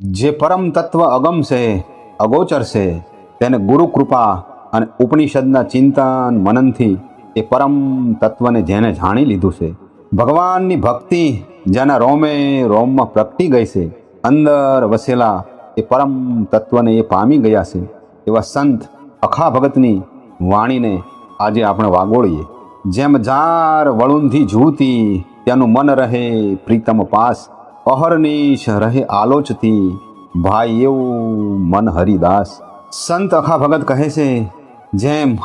જે પરમ તત્વ અગમ છે, અગોચર છે, તેને ગુરુ કૃપા અને ઉપનિષદના ચિંતન મનનથી એ પરમ તત્વને જેને જાણી લીધું છે. ભગવાનની ભક્તિ જેના રોમે રોમમાં પ્રગટી ગઈ છે, અંદર વસેલા એ પરમ તત્વને એ પામી ગયા છે, એવા સંત અખા ભગતની વાણીને આજે આપણે વાગોળીએ. જેમ જાર વળુંધી જૂતી, તેનું મન રહે પ્રીતમ પાસ અહર્નિશ રહે આલોચતી, ભાઈ, એવું મન હરિદાસ. સંત અખા ભગત કહે છે, જેમ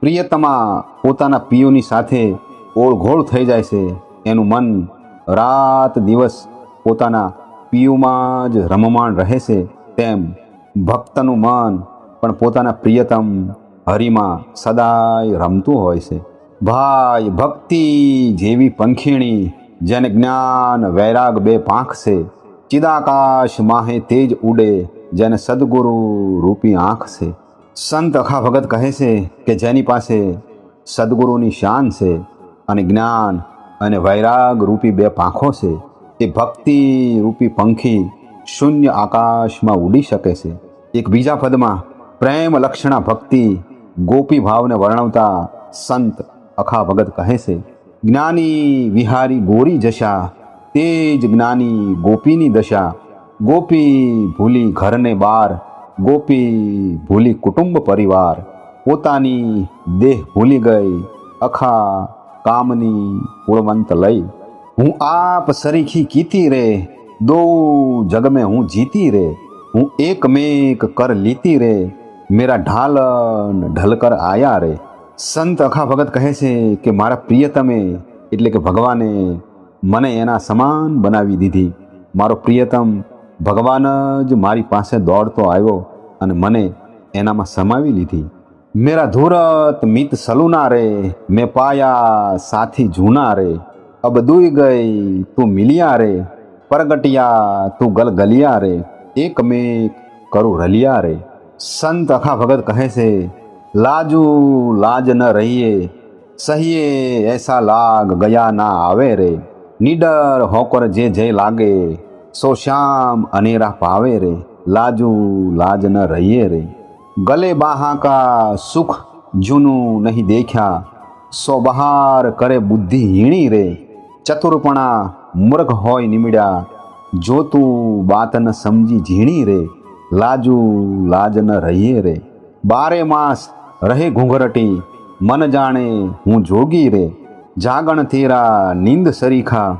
પ્રિયતમા પોતાના પિયુની સાથે ઓળઘોળ થઈ જાય છે, એનું મન રાત દિવસ પોતાના પિયુમાં જ રમમાણ રહે છે, તેમ ભક્તનું મન પણ પોતાના પ્રિયતમ હરિમાં સદાય રમતું હોય છે. ભાઈ, ભક્તિ જેવી પંખીણી જેને જ્ઞાન વૈરાગ બે પાંખ છે, ચિદાકાશ માહે તેજ ઉડે, જેને સદગુરુ રૂપી આંખ છે. સંત અખા ભગત કહે છે કે જેની પાસે સદગુરુની શાન છે અને જ્ઞાન અને વૈરાગ રૂપી બે પાંખો છે એ ભક્તિ રૂપી પંખી શૂન્ય આકાશમાં ઉડી શકે છે. એક બીજા પદમાં, પ્રેમ લક્ષણા ભક્તિ ગોપી ભાવને વર્ણવતા સંત અખા ભગત કહે છે જ્ઞાની વિહારી ગોરી જશા તે જ જ્ઞાની ગોપીની દશા ગોપી ભૂલી ઘરને બાર ગોપી ભૂલી કુટુંબ પરિવાર પોતાની દેહ ભૂલી ગઈ અખા કામની પૂળવંત લઈ હું આપ સરીખી કીતી રે દો જગ में હું જીતી રે હું એક મેક કર લીતી રે મેરા ઢાલન ઢલકર આયા રે સંત અખા ભગત કહે છે કે, મારા પ્રિયતમે, એટલે કે ભગવાને મને એના સમાન બનાવી દીધી. મારો પ્રિયતમ ભગવાન જ મારી પાસે દોડતો આવ્યો અને મને એનામાં સમાવી લીધી. મેરા ધુરત મિત સલુના રે, મેં પાયા સાથી જૂના રે. અબ દુઈ ગઈ તું મિલિયા રે, પરગટિયા તું ગલગલિયા રે. એક મેં કરું રલિયા રે. સંત અખા ભગત કહે છે લાજુ લાજ ન રહીએ. સહીએ એસા લાગ, ગયા ના આવે રે. નીડર હોકર જે જે લાગે, સો શ્યામ અનેરા પાવે રે. લાજુ લાજ ન રહીએ રે. ગલે બાહા કા સુખ જૂનું નહીં દેખ્યા. સો બહાર કરે બુદ્ધિ હીણી રે. ચતુરપણા મૂર્ખ હોય નીમડ્યા જોતું વાત ન સમજી ઝીણી રે. લાજુ લાજ ન રહીએ રે. બારે માસ રહે ઘૂંઘરટી મન જાણે હું જોગી રે જાગણ તેરા નીંદ સરીખા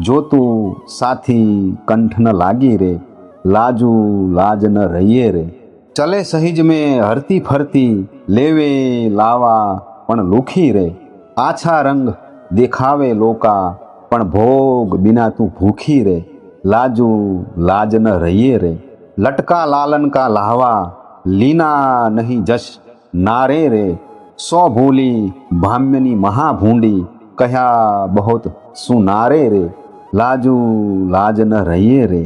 જોતું સાથી કંઠ ન લાગી રે લાજુ લાજ ન રહીએ રે ચલે સહિજ મેં હરતી ફરતી લેવે લાવા પણ લુખી રે આછા રંગ દેખાવે લોકા પણ ભોગ બિના તું ભૂખી રે લાજુ લાજ ન રહીએ રે લટકા લાલન કા લાહવા લીના નહીં જશ નારે રે, સો ભૂલી ભામ્યની મહાભૂંડી કહ્યા બહોત નારે રે, લાજુ લાજ ન રહીએ રે.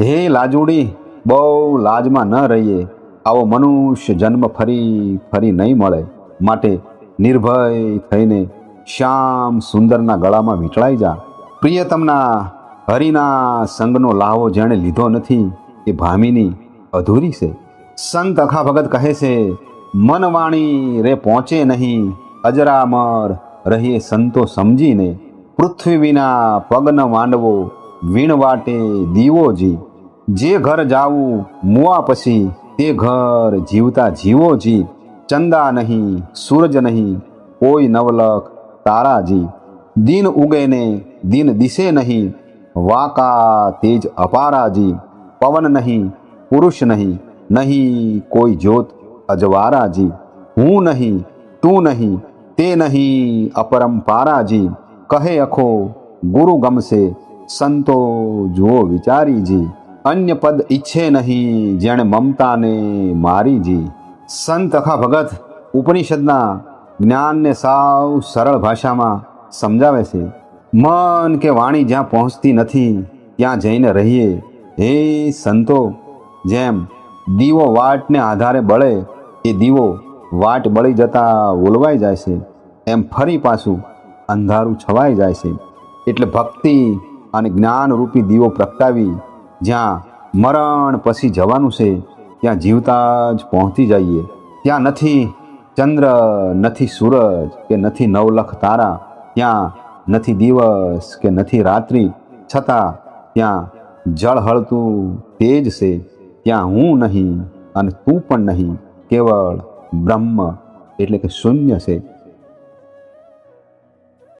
હે લાજુડી, બહુ લાજમાં ન રહીએ. આવો મનુષ્ય જન્મ ફરી ફરી નહીં મળે. માટે નિર્ભય થઈને શ્યામ સુંદરના ગળામાં વીંટળાઈ જા. પ્રિયતમના હરિના સંગનો લાવો જેણે લીધો નથી, એ ભામીની અધૂરી છે. સંત અખા ભગત કહે છે મન વાણી રે પહોંચે નહીં. અજરામર રહીએ સંતો સમજીને. પૃથ્વી વિના પગન માંડવો, વીણ વાટે દીવો જી. જે ઘર જાવું મુવા પછી તે ઘર જીવતા જીવો જી. ચંદા નહીં, સૂરજ નહીં, કોઈ નવલખ તારાજી દિન ઉગે ને દિન દિશે નહીં, વાકા તેજ અપારાજી પવન નહીં, પુરુષ નહીં નહીં કોઈ જ્યોત અજવારાજી, હું નહીં, તું નહીં, તે નહીં અપરંપારાજી કહે અખો, ગુરુ ગમશે, સંતો જુઓ વિચારીજી, અન્ય પદ ઈચ્છે નહીં, જેણે મમતાને મારીજી. સંત અખા ભગત, ઉપનિષદના જ્ઞાનને સાવ સરળ ભાષામાં સમજાવે છે, મન કે વાણી જ્યાં પહોંચતી નથી, ત્યાં જઈને રહીએ. હે સંતો, જેમ દીવો વાટને આધારે બળે એ દીવો વાટ બળી જતા ઓલવાઈ જાય છે. એમ ફરી પાછું અંધારું છવાઈ જાય છે. એટલે ભક્તિ અને જ્ઞાનરૂપી દીવો પ્રગટાવી જ્યાં મરણ પછી જવાનું છે, ત્યાં જીવતા જ પહોંચી જઈએ. ત્યાં નથી ચંદ્ર, નથી સૂરજ કે નથી નવલખ તારા, ત્યાં નથી દિવસ કે નથી રાત્રિ, છતાં ત્યાં જળ હળતું તેજ છે. ત્યાં હું નહીં અને તું પણ નહીં. કેવળ બ્રહ્મ એટલે કે શૂન્ય છે.